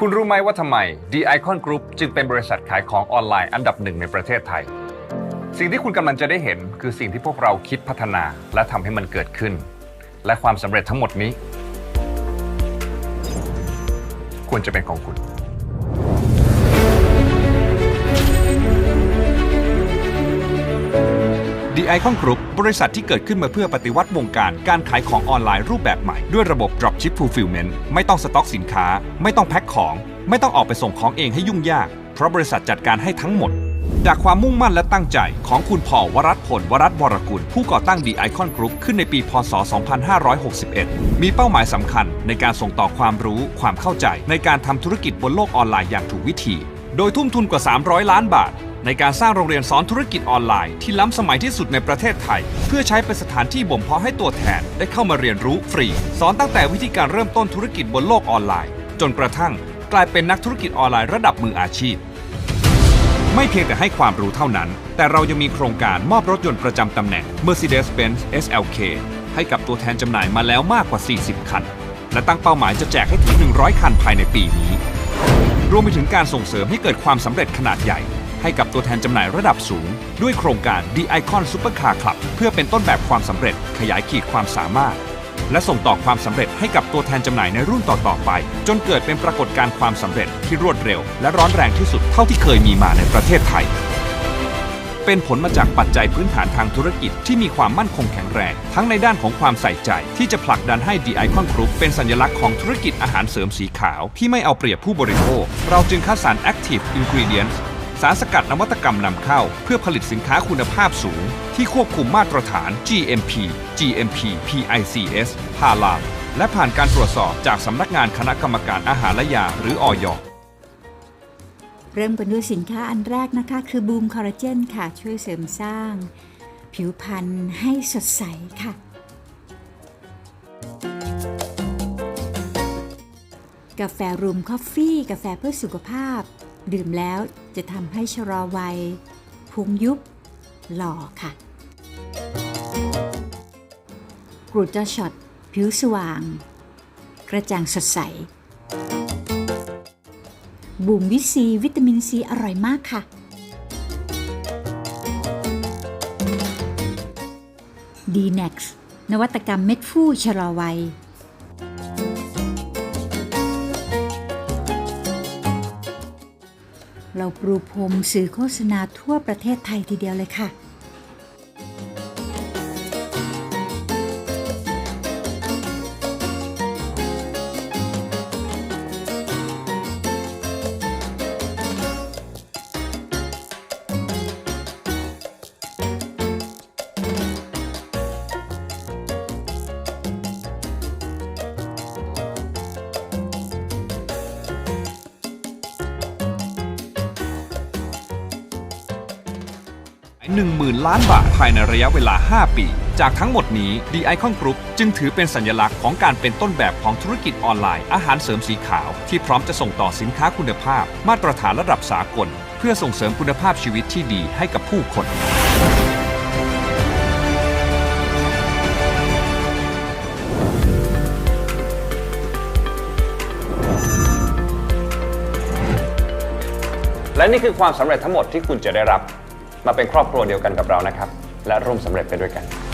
คุณรู้ไหมว่าทำไม The Icon Group จึงเป็นบริษัทขายของออนไลน์อันดับหนึ่งในประเทศไทย สิ่งที่คุณกำลังจะได้เห็นคือสิ่งที่พวกเราคิดพัฒนาและทำให้มันเกิดขึ้น และความสำเร็จทั้งหมดนี้ ควรจะเป็นของคุณ The Icon Group บริษัทที่เกิดขึ้นมาเพื่อปฏิวัติวงการการขายของออนไลน์รูปแบบใหม่ ด้วยระบบ Dropship Fulfillment ไม่ต้องสต็อกสินค้า ไม่ต้องแพ็คของ ไม่ต้องออกไปส่งของเองให้ยุ่งยาก เพราะบริษัทจัดการให้ทั้งหมด จากความมุ่งมั่นและตั้งใจของคุณพอวรัตพลวรัตวรกุล ผู้ก่อตั้ง The Icon Group ขึ้นในปี พศ 2561 มีเป้าหมายสำคัญในการส่งต่อความรู้ความเข้าใจ ในการทำธุรกิจบนโลกออนไลน์อย่างถูกวิธี โดยทุ่มทุนกว่า 300 ล้านบาท ในการสร้างโรงเรียนสอนธุรกิจออนไลน์ที่ล้ำสมัยที่สุดในประเทศไทย เพื่อใช้เป็นสถานที่บ่มเพาะให้ตัวแทนได้เข้ามาเรียนรู้ฟรี สอนตั้งแต่วิธีการเริ่มต้นธุรกิจบนโลกออนไลน์ จนกระทั่งกลายเป็นนักธุรกิจออนไลน์ระดับมืออาชีพ ไม่เพียงแต่ให้ความรู้เท่านั้น แต่เรายังมีโครงการมอบรถยนต์ประจำตำแหน่ง Mercedes-Benz SLK ให้กับตัวแทนจำหน่ายมาแล้วมากกว่า 40 คัน และตั้งเป้าหมายจะแจกให้ถึง 100 คันภายในปีนี้ รวมไปถึงการส่งเสริมให้เกิดความสำเร็จขนาดใหญ่ ให้กับตัวแทนจำหน่ายระดับสูง ด้วยโครงการ The Icon Supercar Club เพื่อเป็นต้นแบบความสำเร็จขยายขีดความสามารถ และส่งต่อความสำเร็จให้กับตัวแทนจำหน่ายในรุ่นต่อๆไป จนเกิดเป็นปรากฏการณ์ความสำเร็จที่รวดเร็ว และร้อนแรงที่สุดเท่าที่เคยมีมาในประเทศไทย เป็นผลมาจากปัจจัยพื้นฐานทางธุรกิจที่มีความมั่นคงแข็งแรง ทั้งในด้านของความใส่ใจ ที่จะผลักดันให้ The Icon Group เป็นสัญลักษณ์ของธุรกิจอาหารเสริมสีขาว ที่ไม่เอาเปรียบผู้บริโภค เราจึงคัดสรร Active Ingredients สารสกัดนวัตกรรมนำเข้า เพื่อผลิตสินค้าคุณภาพสูง ที่ควบคุมมาตรฐาน GMP GMP PICS พาลาและผ่านการตรวจสอบจากสำนักงานคณะกรรมการอาหารและยาหรืออย เริ่มกันด้วยสินค้าอันแรกนะคะ คือบูมคอลลาเจนค่ะ ช่วยเสริมสร้าง ผิวพรรณให้สดใสค่ะ กาแฟรูมคอฟฟี่ กาแฟเพื่อสุขภาพ ดื่มแล้วจะทำให้ชะลอวัยพุงยุบ หล่อค่ะกรูจาช็อตผิวสว่าง กระจ่างสดใส บูมวิซีวิตามินซีอร่อยมากค่ะ d n e x นวัตกรรมเม็ดฟู่ชะลอวัย เราปรูพรมสื่อโฆษณาทั่วประเทศไทยทีเดียวเลยค่ะ 10,000 ล้านบาทภายในระยะเวลา 5 ปี จากทั้งหมดนี้ The Icon Group จึงถือเป็นสัญลักษณ์ของการเป็นต้นแบบของธุรกิจออนไลน์อาหารเสริมสีขาว ที่พร้อมจะส่งต่อสินค้าคุณภาพ มาตรฐานระดับสากล เพื่อส่งเสริมคุณภาพชีวิตที่ดีให้กับผู้คนและนี่คือความสำเร็จทั้งหมดที่คุณจะได้รับ มาเป็นครอบครัวเดียวกันกับเรานะครับ และร่วมสำเร็จไปด้วยกัน